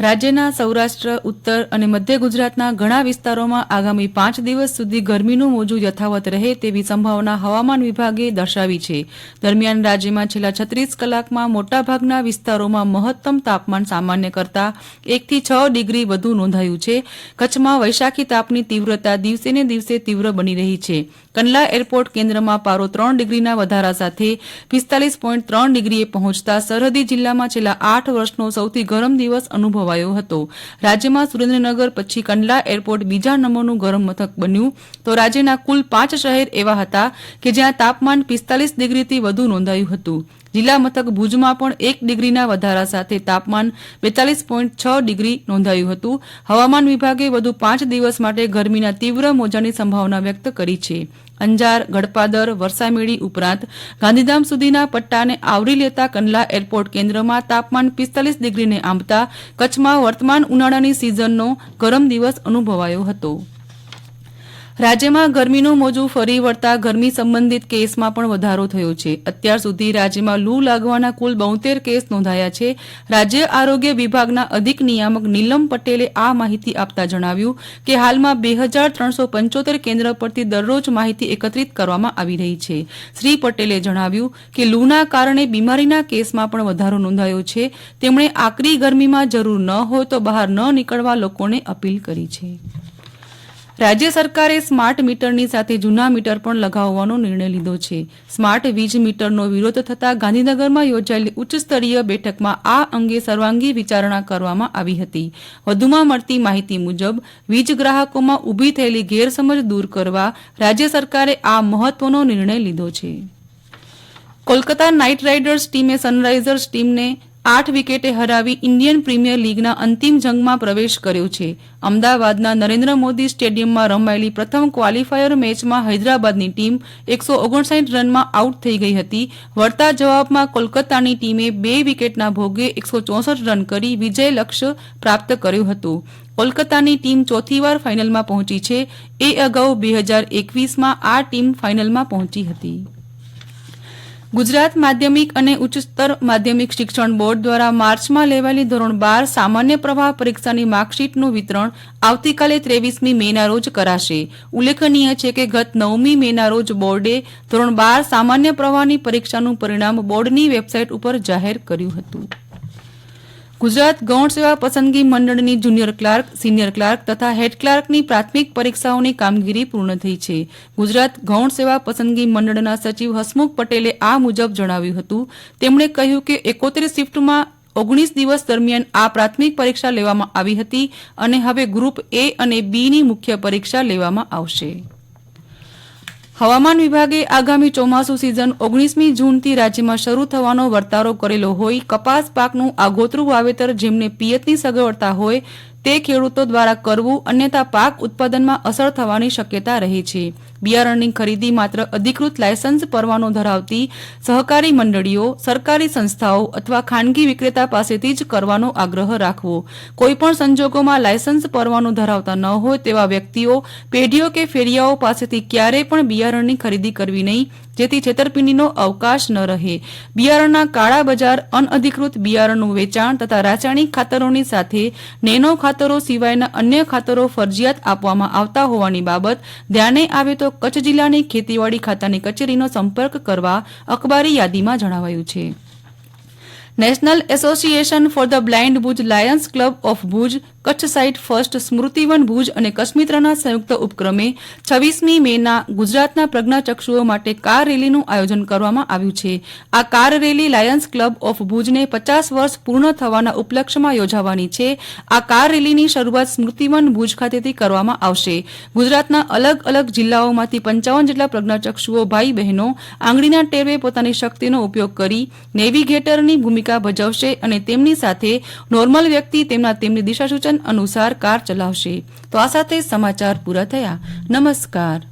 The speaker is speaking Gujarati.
રાજ્યના સૌરાષ્ટ્ર, ઉત્તર અને મધ્ય ગુજરાતના ઘણા વિસ્તારોમાં આગામી પાંચ દિવસ સુધી ગરમીનું મોજું યથાવત રહે તેવી સંભાવના હવામાન વિભાગે દર્શાવી છે. દરમિયાન રાજ્યમાં છેલ્લા છત્રીસ કલાકમાં મોટાભાગના વિસ્તારોમાં મહત્તમ તાપમાન સામાન્ય કરતા એકથી છ ડિગ્રી વધુ નોંધાયું છે. કચ્છમાં વૈશાખી તાપની તીવ્રતા દિવસે ને દિવસે તીવ્ર બની રહી છે. કંડલા એરપોર્ટ કેન્દ્રમાં પારો ત્રણ ડિગ્રીના વધારા સાથે પિસ્તાલીસ પોઈન્ટ ત્રણ ડિગ્રીએ પહોંચતા સરહદી જિલ્લામાં છેલ્લા આઠ વર્ષનો સૌથી ગરમ દિવસ અનુભવાયો હતો. રાજ્યમાં સુરેન્દ્રનગર, પછી કંડલા એરપોર્ટ બીજા નંબરનું ગરમ મથક બન્યું. તો રાજ્યના કુલ પાંચ શહેર એવા હતા કે જ્યાં તાપમાન પિસ્તાલીસ ડિગ્રીથી વધુ નોંધાયું હતું. જિલ્લા મથક ભુજમાં પણ એક ડિગ્રીના વધારા સાથે તાપમાન બેતાલીસ પોઈન્ટ છ ડિગ્રી નોંધાયું હતું. હવામાન વિભાગે વધુ પાંચ દિવસ માટે ગરમીના તીવ્ર મોજાની સંભાવના વ્યક્ત કરી છે. અંજાર ગડપાદર વરસામેડી ઉપરાંત ગાંધીધામ સુધીના પટ્ટાને આવરી લેતા કંડલા એરપોર્ટ કેન્દ્રમાં તાપમાન પિસ્તાલીસ ડિગ્રીને આંબતા કચ્છમાં વર્તમાન ઉનાળાની સિઝનનો ગરમ દિવસ અનુભવાયો હતો. રાજ્યમાં ગરમીનું મોજું ફરી વળતા ગરમી સંબંધિત કેસમાં પણ વધારો થયો છે. અત્યાર સુધી રાજ્યમાં લૂ લાગવાના કુલ બોતેર કેસ નોંધાયા છે. રાજ્ય આરોગ્ય વિભાગના અધિક નિયામક નીલમ પટેલે આ માહિતી આપતા જણાવ્યું કે હાલમાં બે હજાર ત્રણસો પંચોતેર કેન્દ્ર પરથી દરરોજ માહિતી એકત્રિત કરવામાં આવી રહી છે. શ્રી પટેલે જણાવ્યું કે લૂના કારણે બીમારીના કેસમાં પણ વધારો નોંધાયો છે. તેમણે આકરી ગરમીમાં જરૂર ન હોય તો બહાર ન નીકળવા લોકોને અપીલ કરી છે. રાજ્ય સરકારે સ્માર્ટ મીટરની સાથે જૂના મીટર પણ લગાવવાનો નિર્ણય લીધો છે. સ્માર્ટ વીજ મીટરનો વિરોધ થતાં ગાંધીનગરમાં યોજાયેલી ઉચ્ચ સ્તરીય બેઠકમાં આ અંગે સર્વાંગી વિચારણા કરવામાં આવી હતી. વધુમાં મળતી માહિતી મુજબ, વીજ ગ્રાહકોમાં ઊભી થયેલી ગેરસમજ દૂર કરવા રાજ્ય સરકારે આ મહત્વનો નિર્ણય લીધો છે. કોલકાતા નાઇટ રાઇડર્સ ટીમે સનરાઇઝર્સ ટીમને આઠ વિકેટે હરાવી ઇન્ડિયન પ્રીમિયર લીગના અંતિમ જંગમાં પ્રવેશ કર્યો છે. અમદાવાદના નરેન્દ્ર મોદી સ્ટેડિયમમાં રમાયેલી પ્રથમ ક્વાલિફાયર મેચમાં હૈદરાબાદની ટીમ એકસો ઓગણસાઠ રનમાં આઉટ થઈ ગઈ હતી. વળતા જવાબમાં કોલકાતાની ટીમે બે વિકેટના ભોગે એકસો ચોસઠ રન કરી વિજય લક્ષ્ય પ્રાપ્ત કર્યું હતું. કોલકાતાની ટીમ ચોથીવાર ફાઇનલમાં પહોંચી છે. એ અગાઉ બે હજાર એકવીસમાં આ ટીમ ફાઇનલમાં પહોંચી હતી. ગુજરાત માધ્યમિક અને ઉચ્ચતર માધ્યમિક શિક્ષણ બોર્ડ દ્વારા માર્ચમાં લેવાયેલી ધોરણ બાર સામાન્ય પ્રવાહ પરીક્ષાની માર્કશીટનું વિતરણ આવતીકાલે ત્રેવીસમી મેના રોજ કરાશે. ઉલ્લેખનીય છે કે ગત નવમી મેના રોજ બોર્ડે ધોરણ બાર સામાન્ય પ્રવાહની પરીક્ષાનું પરિણામ બોર્ડની વેબસાઇટ ઉપર જાહેર કર્યું હતું. ગુજરાત ગૌણ સેવા પસંદગી મંડળની જુનિયર ક્લાર્ક, સિનિયર ક્લાર્ક તથા હેડ ક્લાર્કની પ્રાથમિક પરીક્ષાઓની કામગીરી પૂર્ણ થઈ છે. ગુજરાત ગૌણ સેવા પસંદગી મંડળના સચિવ હસમુખ પટેલે આ મુજબ જણાવ્યું હતું. તેમણે કહ્યું કે એકોતેર શિફ્ટમાં ઓગણીસ દિવસ દરમિયાન આ પ્રાથમિક પરીક્ષા લેવામાં આવી હતી અને હવે ગ્રુપ એ અને બીની મુખ્ય પરીક્ષા લેવામાં આવશે. હવામાન વિભાગે આગામી ચોમાસુ સિઝન ઓગણીસમી જૂનથી રાજ્યમાં શરૂ થવાનો વર્તારો કરેલો હોય, કપાસ પાકનું આગોતરું વાવેતર જેમને પિયતની સગવડતા હોય, તે ખેડૂતો દ્વારા કરવું અન્યથા પાક ઉત્પાદનમાં અસર થવાની શક્યતા રહે છે. બિયારણની ખરીદી માત્ર અધિકૃત લાયસન્સ પરવાનો ધરાવતી સહકારી મંડળીઓ, સરકારી સંસ્થાઓ અથવા ખાનગી વિક્રેતા પાસેથી જ કરવાનો આગ્રહ રાખવો. કોઈપણ સંજોગોમાં લાયસન્સ પરવાનો ધરાવતા ન હોય તેવા વ્યક્તિઓ, પેઢીઓ કે ફેરિયાઓ પાસેથી ક્યારેય પણ બિયારણની ખરીદી કરવી નહીં, જેથી છેતરપિંડીનો અવકાશ ન રહે. બિયારણના કાળા બજાર, અનઅધિકૃત બિયારણનું વેચાણ તથા રાસાયણિક ખાતરોની સાથે નેનો ખાતરો સિવાયના અન્ય ખાતરો ફરજિયાત આપવામાં આવતા હોવાની બાબત ધ્યાને આવે તો કચ્છ જિલ્લાની ખેતીવાડી ખાતાની કચેરીનો સંપર્ક કરવા અખબારી યાદીમાં જણાવાયું છે. National association for the blind Bhuj lions club of Bhuj, Kutch sight first Smritivan Bhuj અને કચ્છમિત્રના સંયુક્ત ઉપક્રમે છવ્વીસમી મેના ગુજરાતના પ્રજ્ઞાચક્ષુઓ માટે કાર રેલીનું આયોજન કરવામાં આવ્યું છે. આ car rally lions club of ભુજને પચાસ વર્ષ પૂર્ણ થવાના ઉપલક્ષ્યમાં યોજાવાની છે. આ કાર રેલીની શરૂઆત સ્મૃતિવન ભુજ ખાતેથી કરવામાં આવશે. ગુજરાતના અલગ અલગ જિલ્લાઓમાંથી પંચાવન જેટલા પ્રજ્ઞાચક્ષુઓ ભાઈ બહેનો આંગળીના ટેરવે પોતાની શક્તિનો ઉપયોગ કરી નેવિગેટરની ભૂમિકા ભજવશે અને તેમની સાથે નોર્મલ વ્યક્તિ તેમના તેમની દિશાસૂચન અનુસાર કાર ચલાવશે. તો આ સાથે સમાચાર પૂરા થયા. નમસ્કાર.